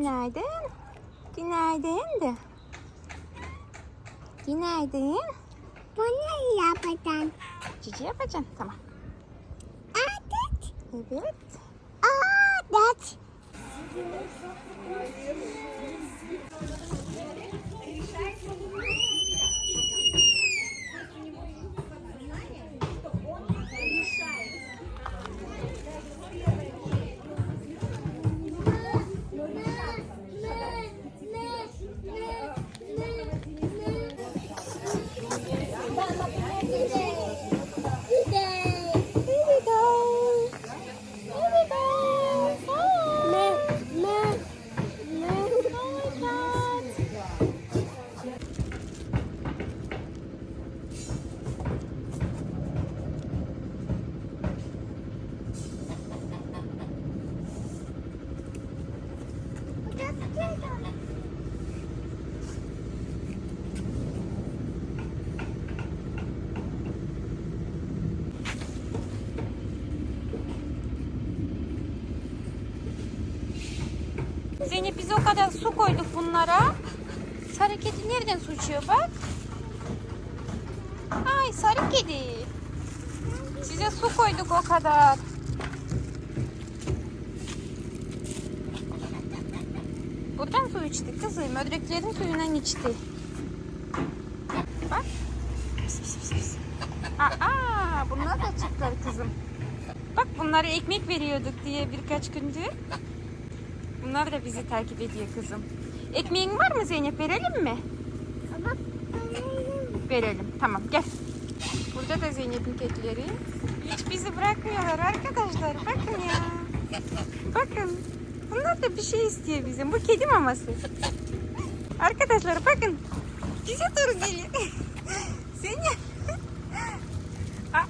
Günaydın. Günaydın de. Günaydın. Bunu yapacağım. Cici yapacaksın. Tamam. Adet. Evet. Adet. Here Zeynep biz o kadar su koyduk bunlara. Sarı kedi nereden su içiyor bak. Ay sarı kedi. Size su koyduk o kadar. Buradan su içti kızım. Ödreklerin suyundan içti. Bak. Aa, bunlar da çıktılar kızım. Bak bunlara ekmek veriyorduk diye birkaç gündür. Bunlar da bizi takip ediyor kızım. Ekmeğin var mı Zeynep? Verelim mi? Ama Verelim. Tamam gel. Burada da Zeynep'in kedileri. Hiç bizi bırakmıyorlar arkadaşlar. Bakın ya. Bakın. Bunlar da bir şey istiyor bizim. Bu kedi maması. Arkadaşlar bakın. Bize doğru geliyor. Zeynep. Aa!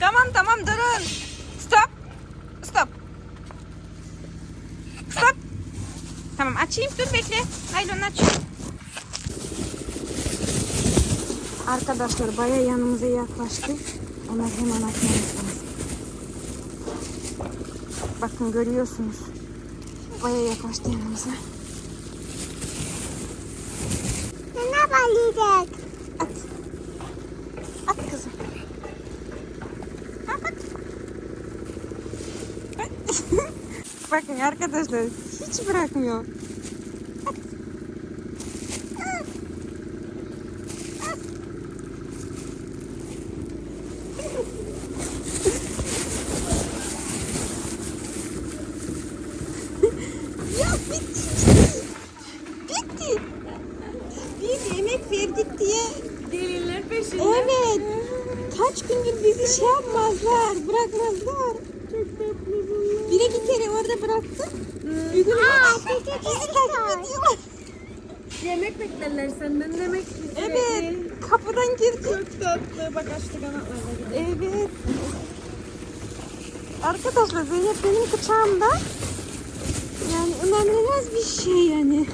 Tamam tamam durun. Açayım dur bekle. Naylon açıyorum. Arkadaşlar baya yanımıza yaklaştı. Ona hemen açmamız lazım. Bakın görüyorsunuz. Baya yaklaştı yanımıza. ne balayacak? At. At kızım. Bakın arkadaşlar hiç bırakmıyor. At. At. At. ya bitti. Bitti. Biz yemek verdik diye Gelinler peşinde. Evet. Kaç gündür bizi şey yapmazlar, bırakmazlar. Bire bir kere orada bıraktı. Bir gün bizi takip ediyorlar. Yemek beklerler senden demek ki. Evet. Kapıdan girdi. Çok tatlı. Bak açtı kanatlarla. Evet. Arkadaşlar Zeynep benim kucağımda. Yani inanılmaz bir şey yani.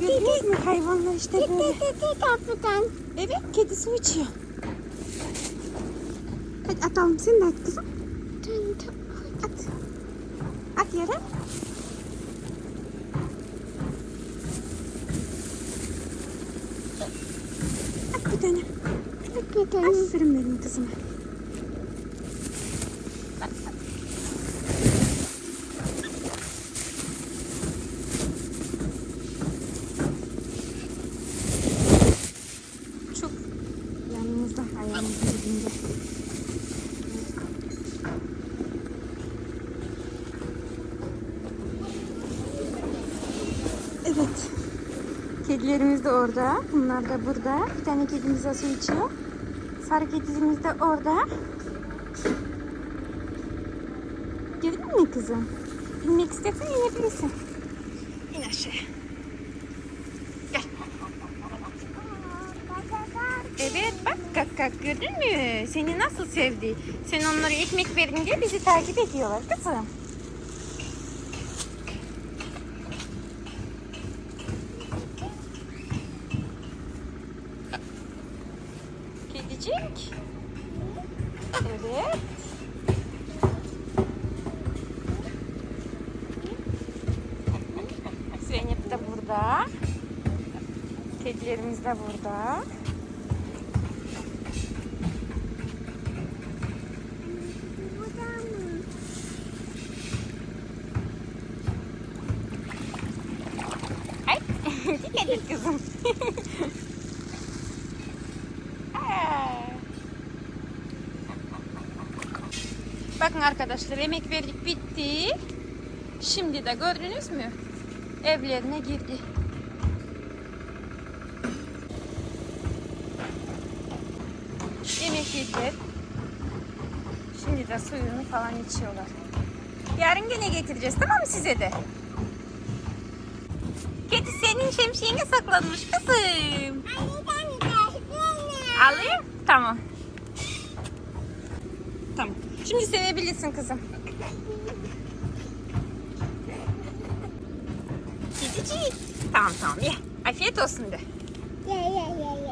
Gördünüz mü hayvanlar işte böyle. Kapıdan. Evet kedi su içiyor. Hadi atalım sen de at kızım. At. At yere. At bir tane. Kapıdan. Aferin benim kızıma. Çok yanımızda ayağımızın dibinde. Evet. Kedilerimiz de orada. Bunlar da burada. Bir tane kedimiz de su içiyor. Sarı kedimiz de orada. Gördün mü kızım? İnmek istersen inebilirsin. İn aşağıya. Gel. Evet bak kak kak gördün mü? Seni nasıl sevdi? Sen onlara ekmek verin diye bizi takip ediyorlar kızım. De burada. Ay dikkat et kızım. Aa. Bakın arkadaşlar emek verdik bitti. Şimdi de gördünüz mü? Evlerine girdi. Yediler. Şimdi de suyunu falan içiyorlar. Yarın gene getireceğiz tamam mı size de? Kedi senin şemsiyene saklanmış kızım. Alayım. Tamam. Tamam. Şimdi sevebilirsin kızım. Kedicik. Tamam tamam ye. Afiyet olsun de. Ye ye ye ye.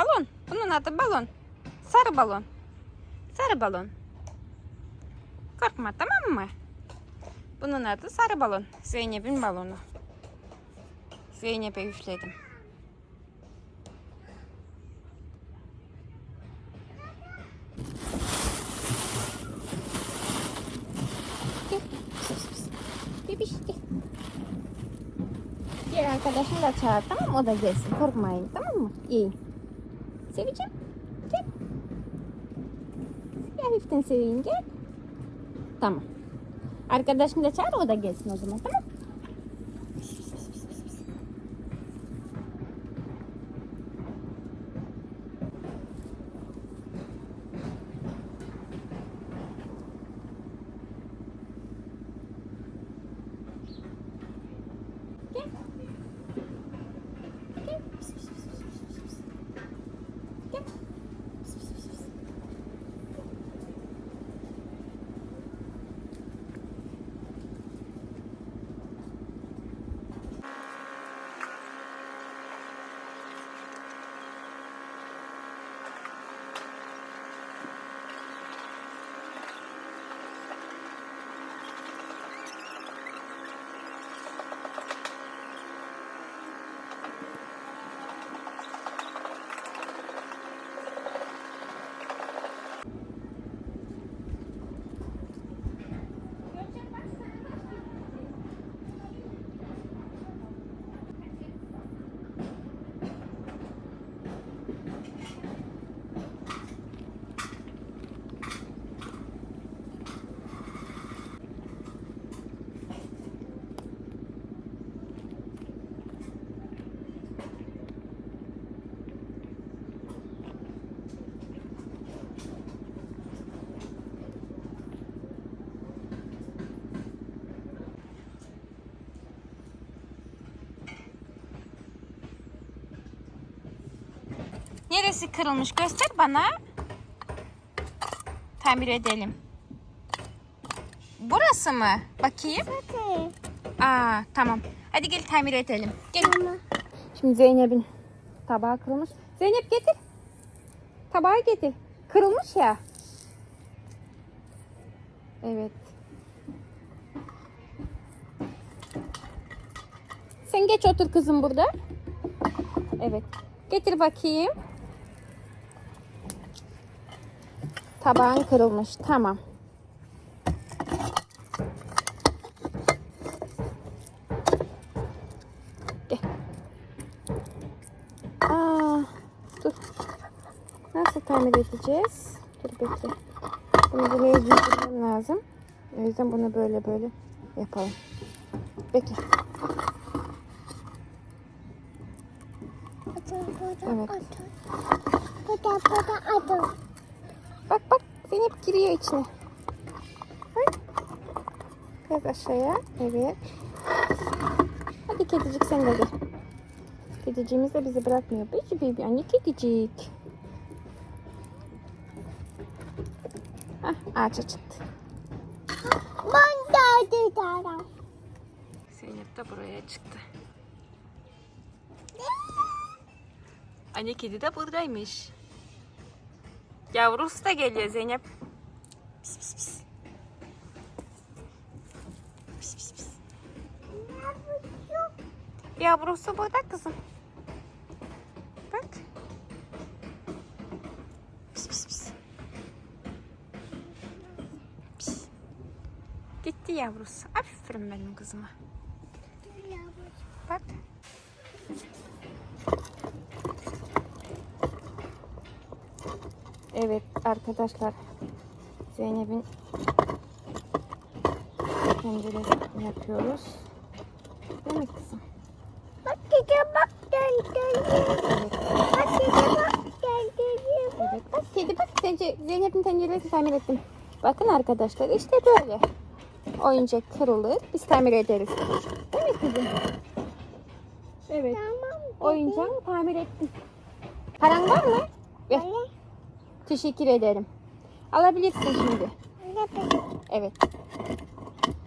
Balon. Bunun adı balon. Sarı balon. Sarı balon. Korkma tamam mı? Bunun adı sarı balon. Zeynep'in balonu. Zeynep'e üfledim. Gel. Bebiş gel. Gel arkadaşını da çağır tamam mı? O da gelsin. Korkmayın tamam mı? İyi. Seveceğim. Gel. Gel hafiften seveyim gel. Tamam. Arkadaşını da çağır o da gelsin o zaman tamam Gel. Gel. Gel. Neresi kırılmış göster bana. Tamir edelim. Burası mı? Bakayım. Aa tamam. Hadi gel tamir edelim. Gel. Şimdi Zeynep'in tabağı kırılmış. Zeynep getir. Tabağı getir. Kırılmış ya. Evet. Sen geç otur kızım burada. Evet. Getir bakayım. Tabağın kırılmış. Tamam. Gel. Aa, dur. Nasıl tamir edeceğiz? Dur bekle. Bunu buraya giydirmem lazım. O yüzden bunu böyle böyle yapalım. Bekle. Evet. Burada burada otur. Bak bak Zeynep giriyor içine. Bak. Biraz aşağıya. Evet. Hadi kedicik sen de gel. Kediciğimiz de bizi bırakmıyor. Peki baby anne kedicik. Hah ağaça çıktı. Ben de giderim. Zeynep de buraya çıktı. Anne kedi de buradaymış. Yavrusu da geliyor Zeynep. Pis pis pis. Pis pis pis. Yavrusu burada kızım. Bak. Pis pis pis. Pis. Gitti yavrusu. Aferin benim kızıma. Bak. Evet arkadaşlar. Zeynep'in penceresini yapıyoruz. Değil mi kızım? Bak gide bak gel. Evet. Bak gide bak gel gel. Evet. Bak kedi bak Zeynep'in tenceresini tamir ettim. Bakın arkadaşlar işte böyle. Oyuncak kırılır. Biz tamir ederiz. Değil mi kızım? Evet. Tamam. Oyuncağımı tamir ettim. Paran var mı? Ver. Teşekkür ederim. Alabilirsin şimdi. Evet.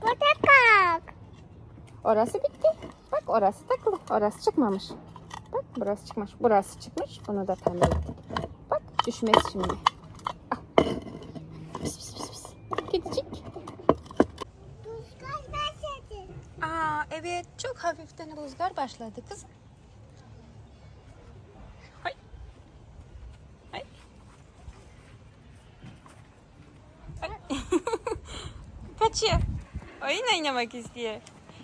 Burada kalk. Orası bitti. Bak orası takılı. Orası çıkmamış. Bak burası çıkmış. Burası çıkmış. Bunu da tamir ettik. Bak düşmez şimdi. Al. Pis pis pis pis. Kedicik. Rüzgar başladı. Aa evet çok hafiften rüzgar başladı kızım. Oynamak istiyor.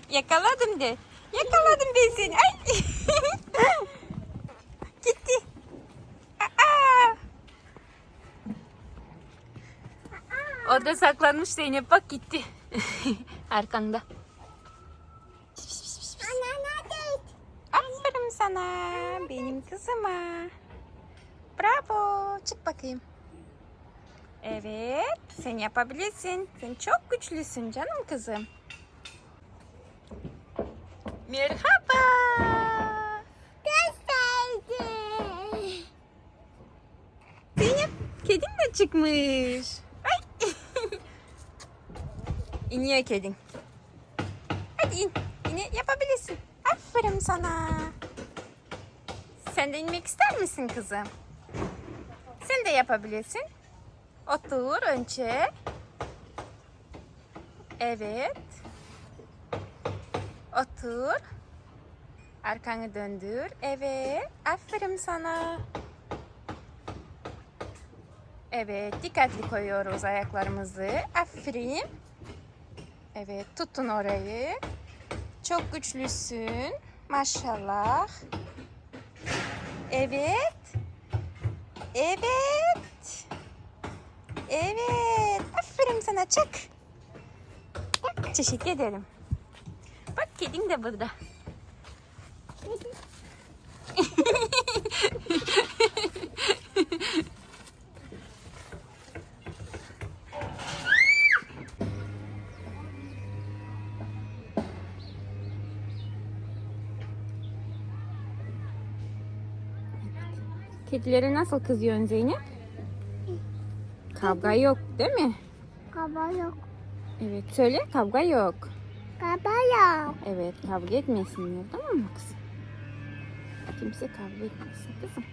Yakaladım de. Yakaladım ben seni. Ay. Gitti. Aa. O da saklanmış Zeynep bak gitti. Arkanda. Aferin sana benim kızıma. Bravo. Çık bakayım. Evet. Sen yapabilirsin. Sen çok güçlüsün canım kızım. Merhaba. Gösterdi. Zeynep kedin de çıkmış. Ay. İniyor kedin. Hadi in. Yine yapabilirsin. Aferin sana. Sen de inmek ister misin kızım? Sen de yapabilirsin. Otur önce. Evet. Otur. Arkanı döndür. Evet. Aferin sana. Evet, dikkatli koyuyoruz ayaklarımızı. Aferin. Evet, tutun orayı. Çok güçlüsün. Maşallah. Evet. Evet. Evet. Aferin sana. Çak. Teşekkür ederim. Kedin de burada. Kedilere nasıl kızıyorsun Zeynep? Kavga yok değil mi? Kaba yok. Evet söyle kavga yok. Kaba yok. Evet kavga etmesinler tamam mı kızım? Kimse kavga etmesin kızım.